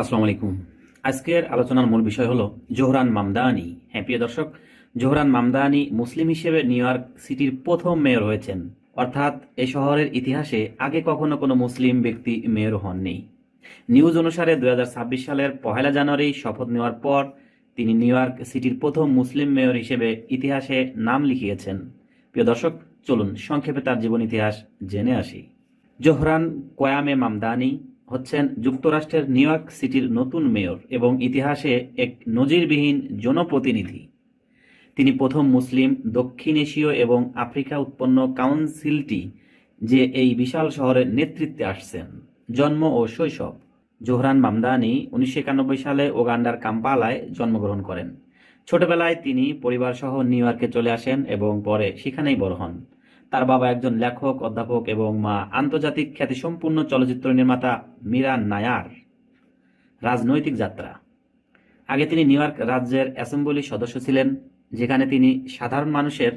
আসসালামু আলাইকুম। আজকের আলোচনার মূল বিষয় হলো জোহরান মামদানি। হ্যাঁ প্রিয় দর্শক, জোহরান মামদানি মুসলিম হিসেবে নিউ ইয়র্ক সিটির প্রথম মেয়র হয়েছেন। অর্থাৎ এ শহরের ইতিহাসে আগে কখনো কোনো মুসলিম ব্যক্তি মেয়র হননি। নিউজ অনুসারে দুই হাজার ছাব্বিশ সালের পহেলা জানুয়ারি শপথ নেওয়ার পর তিনি নিউ ইয়র্ক সিটির প্রথম মুসলিম মেয়র হিসেবে ইতিহাসে নাম লিখিয়েছেন। প্রিয় দর্শক, চলুন সংক্ষেপে তার জীবন ইতিহাস জেনে আসি। জোহরান কয়ামে মামদানি হচ্ছেন যুক্তরাষ্ট্রের নিউ ইয়র্ক সিটির নতুন মেয়র এবং ইতিহাসে এক নজিরবিহীন জনপ্রতিনিধি। তিনি প্রথম মুসলিম, দক্ষিণ এশীয় এবং আফ্রিকা উৎপন্ন কাউন্সিলটি যে এই বিশাল শহরের নেতৃত্বে আসছেন। জন্ম ও শৈশব। জোহরান মামদানি উনিশশো একানব্বই সালে ওগান্ডার কাম্পালায় জন্মগ্রহণ করেন। ছোটবেলায় তিনি পরিবারসহ নিউ ইয়র্কে চলে আসেন এবং পরে সেখানেই বড় হন। তার বাবা একজন লেখক, অধ্যাপক এবং মা আন্তর্জাতিক খ্যাতিসম্পন্ন চলচ্চিত্র নির্মাতা মীরা নায়ার, রাজনৈতিক যাত্রা। আগে তিনি নিউ ইয়র্ক রাজ্যের অ্যাসেম্বলির সদস্য ছিলেন, যেখানে তিনি সাধারণ মানুষের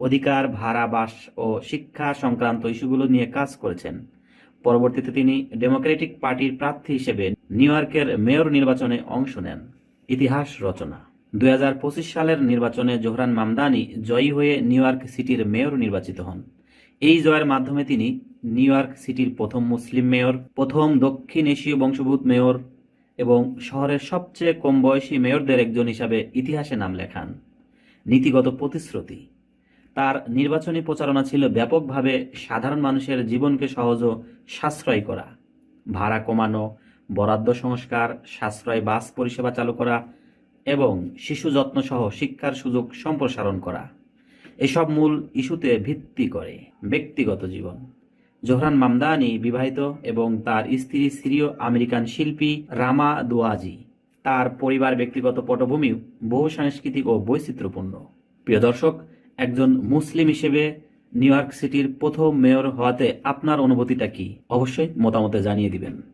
অধিকার, ভাড়া, বাস ও শিক্ষা সংক্রান্ত ইস্যুগুলো নিয়ে কাজ করেছেন। পরবর্তীতে তিনি ডেমোক্রেটিক পার্টির প্রার্থী হিসেবে নিউ ইয়র্কের মেয়র নির্বাচনে অংশ নেন। ইতিহাস রচনা। দু হাজার পঁচিশ সালের নির্বাচনে জোহরান মামদানি জয়ী হয়ে নিউ ইয়র্ক সিটির মেয়র নির্বাচিত হন। এই জয়ের মাধ্যমে তিনি নিউ ইয়র্ক সিটির প্রথম মুসলিম মেয়র, প্রথম দক্ষিণ এশীয় বংশোদ্ভূত মেয়র এবং শহরের সবচেয়ে কম বয়সী মেয়রদের একজন হিসাবে ইতিহাসে নাম লেখান। নীতিগত প্রতিশ্রুতি। তার নির্বাচনী প্রচারণা ছিল ব্যাপকভাবে সাধারণ মানুষের জীবনকে সহজ ও সাশ্রয় করা। ভাড়া কমানো, বরাদ্দ সংস্কার, সাশ্রয় বাস পরিষেবা চালু করা এবং শিশু যত্ন সহ শিক্ষার সুযোগ সম্প্রসারণ করা। এসব মূল ইস্যুতে ভিত্তি করে ব্যক্তিগত জীবন। জোহরান মামদানি বিবাহিত এবং তার স্ত্রী সিরীয় আমেরিকান শিল্পী রামা দুয়াজি। তার পরিবার ব্যক্তিগত পটভূমি, বহু সাংস্কৃতিক ও বৈচিত্র্যপূর্ণ। প্রিয় দর্শক, একজন মুসলিম হিসেবে নিউ ইয়র্ক সিটির প্রথম মেয়র হওয়াতে আপনার অনুভূতিটা কি? অবশ্যই মতামতে জানিয়ে দিবেন।